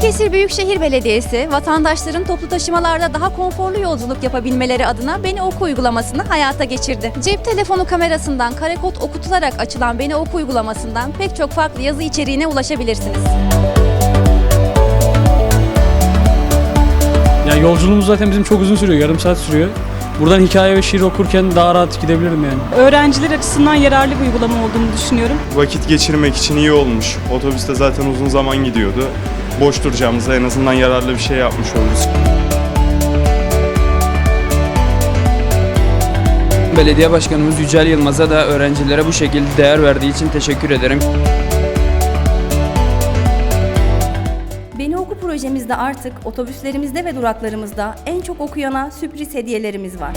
Balıkesir Büyükşehir Belediyesi, vatandaşların toplu taşımalarda daha konforlu yolculuk yapabilmeleri adına Beni Oku uygulamasını hayata geçirdi. Cep telefonu kamerasından kare kod okutularak açılan Beni Oku uygulamasından pek çok farklı yazı içeriğine ulaşabilirsiniz. Yani yolculuğumuz zaten bizim çok uzun sürüyor. Yarım saat sürüyor. Buradan hikaye ve şiir okurken daha rahat gidebilirim yani. Öğrenciler açısından yararlı bir uygulama olduğunu düşünüyorum. Vakit geçirmek için iyi olmuş. Otobüste zaten uzun zaman gidiyordu. Boş duracağımıza en azından yararlı bir şey yapmış oluruz. Belediye Başkanımız Yücel Yılmaz'a da öğrencilere bu şekilde değer verdiği için teşekkür ederim. Beni Oku projemizde artık otobüslerimizde ve duraklarımızda en çok okuyana sürpriz hediyelerimiz var.